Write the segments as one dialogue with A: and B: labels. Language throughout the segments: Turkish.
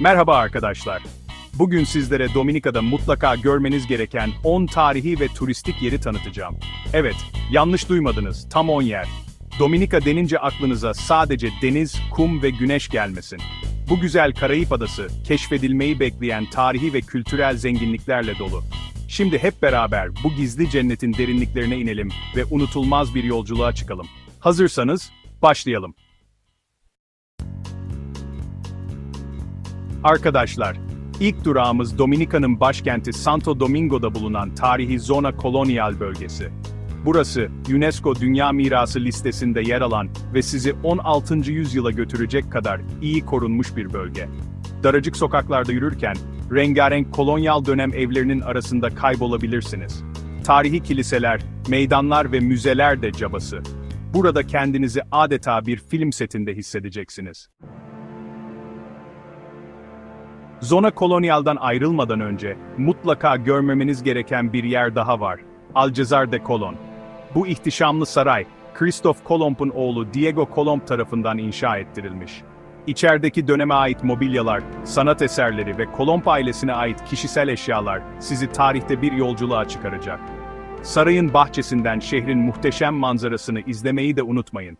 A: Merhaba arkadaşlar. Bugün sizlere Dominika'da mutlaka görmeniz gereken 10 tarihi ve turistik yeri tanıtacağım. Evet, yanlış duymadınız, tam 10 yer. Dominika denince aklınıza sadece deniz, kum ve güneş gelmesin. Bu güzel Karayip Adası, keşfedilmeyi bekleyen tarihi ve kültürel zenginliklerle dolu. Şimdi hep beraber bu gizli cennetin derinliklerine inelim ve unutulmaz bir yolculuğa çıkalım. Hazırsanız, başlayalım. Arkadaşlar, ilk durağımız Dominika'nın başkenti Santo Domingo'da bulunan tarihi Zona Kolonyal bölgesi. Burası, UNESCO Dünya Mirası listesinde yer alan ve sizi 16. yüzyıla götürecek kadar iyi korunmuş bir bölge. Daracık sokaklarda yürürken, rengarenk kolonyal dönem evlerinin arasında kaybolabilirsiniz. Tarihi kiliseler, meydanlar ve müzeler de cabası. Burada kendinizi adeta bir film setinde hissedeceksiniz. Zona Kolonyal'dan ayrılmadan önce mutlaka görmemeniz gereken bir yer daha var. Alcazar de Colón. Bu ihtişamlı saray, Christoph Kolomb'un oğlu Diego Kolomb tarafından inşa ettirilmiş. İçerideki döneme ait mobilyalar, sanat eserleri ve Kolomb ailesine ait kişisel eşyalar sizi tarihte bir yolculuğa çıkaracak. Sarayın bahçesinden şehrin muhteşem manzarasını izlemeyi de unutmayın.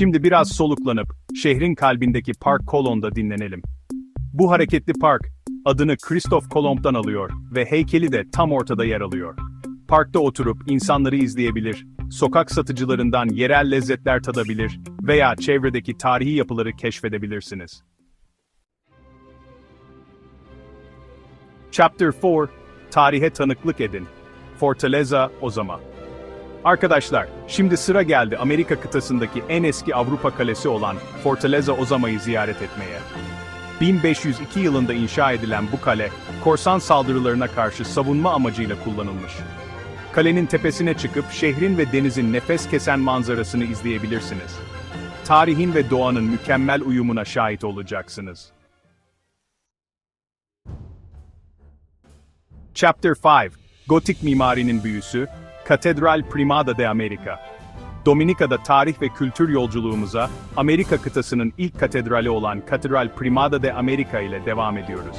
A: Şimdi biraz soluklanıp, şehrin kalbindeki Park Kolon'da dinlenelim. Bu hareketli park, adını Christoph Kolomb'dan alıyor ve heykeli de tam ortada yer alıyor. Parkta oturup insanları izleyebilir, sokak satıcılarından yerel lezzetler tadabilir veya çevredeki tarihi yapıları keşfedebilirsiniz. Chapter 4 Tarihe tanıklık edin. Fortaleza Ozama Arkadaşlar, şimdi sıra geldi Amerika kıtasındaki en eski Avrupa kalesi olan Fortaleza Ozama'yı ziyaret etmeye. 1502 yılında inşa edilen bu kale, korsan saldırılarına karşı savunma amacıyla kullanılmış. Kalenin tepesine çıkıp şehrin ve denizin nefes kesen manzarasını izleyebilirsiniz. Tarihin ve doğanın mükemmel uyumuna şahit olacaksınız. Chapter 5 Gotik mimarinin büyüsü, Katedral Primada de America. Dominika'da tarih ve kültür yolculuğumuza, Amerika kıtasının ilk katedrali olan Katedral Primada de America ile devam ediyoruz.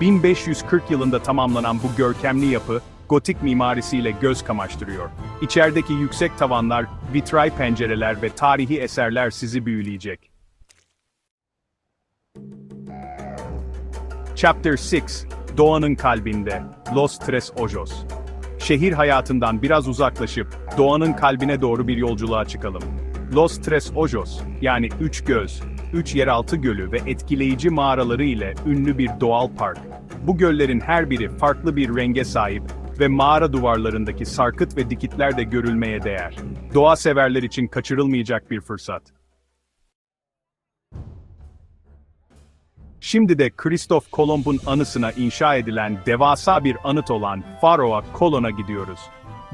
A: 1540 yılında tamamlanan bu görkemli yapı, gotik mimarisiyle göz kamaştırıyor. İçerideki yüksek tavanlar, vitray pencereler ve tarihi eserler sizi büyüleyecek. Chapter 6 Doğanın kalbinde Los Tres Ojos Şehir hayatından biraz uzaklaşıp doğanın kalbine doğru bir yolculuğa çıkalım. Los Tres Ojos yani Üç Göz, Üç Yeraltı Gölü ve etkileyici mağaraları ile ünlü bir doğal park. Bu göllerin her biri farklı bir renge sahip ve mağara duvarlarındaki sarkıt ve dikitler de görülmeye değer. Doğa severler için kaçırılmayacak bir fırsat. Şimdi de Christoph Kolomb'un anısına inşa edilen devasa bir anıt olan Faroa Kolon'a gidiyoruz.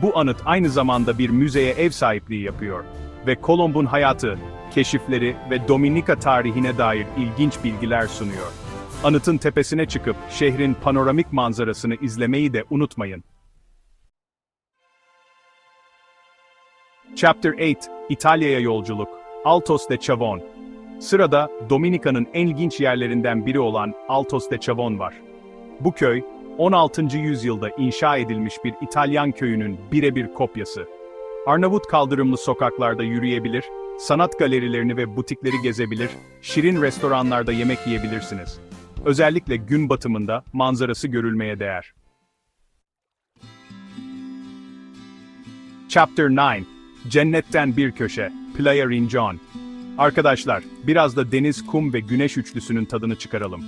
A: Bu anıt aynı zamanda bir müzeye ev sahipliği yapıyor ve Kolomb'un hayatı, keşifleri ve Dominika tarihine dair ilginç bilgiler sunuyor. Anıtın tepesine çıkıp şehrin panoramik manzarasını izlemeyi de unutmayın. Chapter 8 İtalya'ya yolculuk Altos de Chavon Sırada Dominika'nın en ilginç yerlerinden biri olan Altos de Chavon var. Bu köy, 16. yüzyılda inşa edilmiş bir İtalyan köyünün birebir kopyası. Arnavut kaldırımlı sokaklarda yürüyebilir, sanat galerilerini ve butikleri gezebilir, şirin restoranlarda yemek yiyebilirsiniz. Özellikle gün batımında manzarası görülmeye değer. Chapter 9 Cennetten bir köşe Playa Rincon Arkadaşlar, biraz da deniz, kum ve güneş üçlüsünün tadını çıkaralım.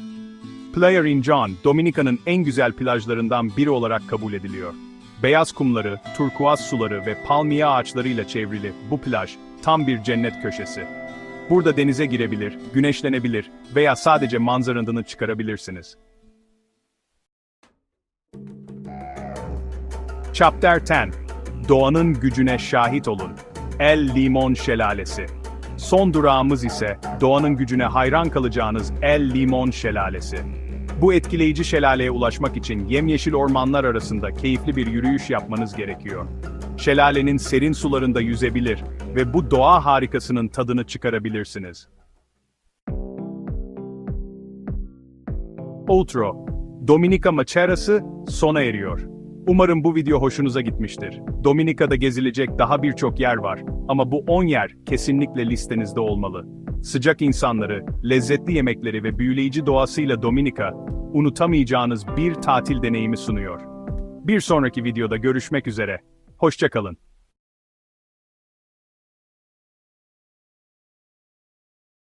A: Playa Rincon, Dominika'nın en güzel plajlarından biri olarak kabul ediliyor. Beyaz kumları, turkuaz suları ve palmiye ağaçlarıyla çevrili bu plaj tam bir cennet köşesi. Burada denize girebilir, güneşlenebilir veya sadece manzaranını çıkarabilirsiniz. Chapter 10 Doğanın gücüne şahit olun. El Limon Şelalesi Son durağımız ise doğanın gücüne hayran kalacağınız El Limon Şelalesi. Bu etkileyici şelaleye ulaşmak için yemyeşil ormanlar arasında keyifli bir yürüyüş yapmanız gerekiyor. şelalenin serin sularında yüzebilir ve bu doğa harikasının tadını çıkarabilirsiniz. Outro Dominika Macerası sona eriyor. Umarım bu video hoşunuza gitmiştir. Dominika'da gezilecek daha birçok yer var ama bu 10 yer kesinlikle listenizde olmalı. Sıcak insanları, lezzetli yemekleri ve büyüleyici doğasıyla Dominika, unutamayacağınız bir tatil deneyimi sunuyor. Bir sonraki videoda görüşmek üzere. Hoşçakalın.